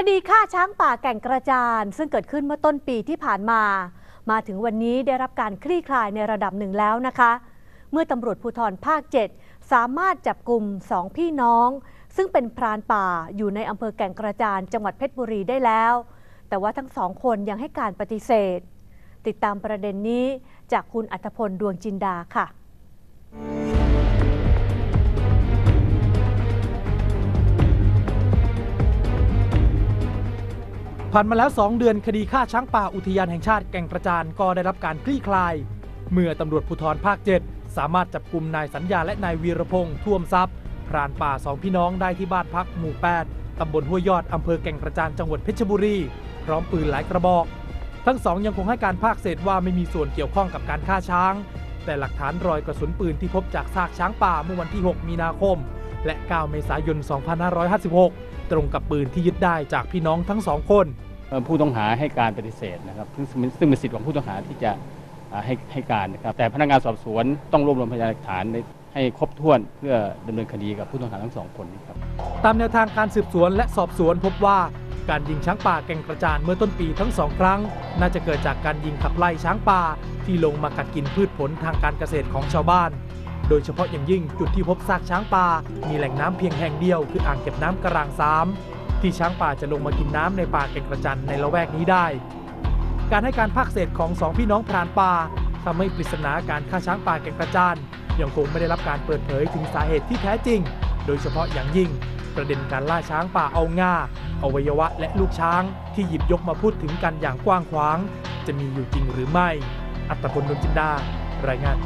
คดีฆ่าช้างป่าแก่งกระจาน ซึ่งเกิดขึ้นเมื่อต้นปีที่ผ่านมา มาถึงวันนี้ได้รับการคลี่คลายในระดับหนึ่งแล้วนะคะ เมื่อตำรวจภูธรภาค 7 สามารถจับกลุ่มสองพี่น้อง ซึ่งเป็นพรานป่าอยู่ในอำเภอแก่งกระจานจังหวัดเพชรบุรีได้แล้ว แต่ว่าทั้งสองคนยังให้การปฏิเสธ ติดตามประเด็นนี้จากคุณอัธพลดวงจินดาค่ะ ผ่านมาแล้ว 2 เดือนคดีฆ่าช้างป่าอุทยานแห่งชาติแก่งกระจานก็ได้รับการคลี่คลาย เมื่อตำรวจภูธรภาค 7 สามารถจับกลุ่มนายสัญญาและนายวีรพงษ์ท่วมทรัพย์พรานป่าสองพี่น้องได้ที่บ้านพักหมู่ 8 ตำบลห้วยยอดอำเภอแก่งกระจานจังหวัดเพชรบุรี พร้อมปืนหลายกระบอก ทั้งสองยังคงให้การภาคเศษว่าไม่มีส่วนเกี่ยวข้องกับการฆ่าช้าง แต่หลักฐานรอยกระสุนปืนที่พบจากซากช้างป่าเมื่อวันที่ 6 มีนาคม และ 9 เมษายน 2556 ตรงกับปืนที่ยึดได้จากพี่น้องทั้งสองคน ผู้ต้องหาให้การปฏิเสธนะครับซึ่งซึ่งเป็นสิทธิ์ของผู้ต้องหาที่จะให้ให้การนะครับ แต่พนักงานสอบสวนต้องรวบรวมพยานหลักฐานให้ครบถ้วนเพื่อดำเนินคดีกับผู้ต้องหาทั้งสองคนนี้ครับ ตามแนวทางการสืบสวนและสอบสวนพบว่าการยิงช้างป่าแก่งกระจานเมื่อต้นปีทั้งสองครั้ง น่าจะเกิดจากการยิงขับไล่ช้างป่าที่ลงมากัดกินพืชผลทางการเกษตรของชาวบ้าน โดยเฉพาะอย่างยิ่งจุดที่พบซากช้างป่ามีแหล่งน้ำเพียงแห่งเดียว คืออ่างเก็บน้ำกระรางสาม ที่ช้างป่าจะลงมากินน้ำในป่าแก่งกระจานในละแวกนี้ได้ การให้การภาคเศษของสองพี่น้องพรานป่าทำให้ปริศนาการฆ่าช้างป่าแก่งกระจานยังคงไม่ได้รับการเปิดเผยถึงสาเหตุที่แท้จริง โดยเฉพาะอย่างยิ่ง ประเด็นการล่าช้างป่าเอาง่าอวัยวะและลูกช้างที่หยิบยกมาพูดถึงกันอย่างกว้างขวาง จะมีอยู่จริงหรือไม่ อัตพลดวงจินดารายงาน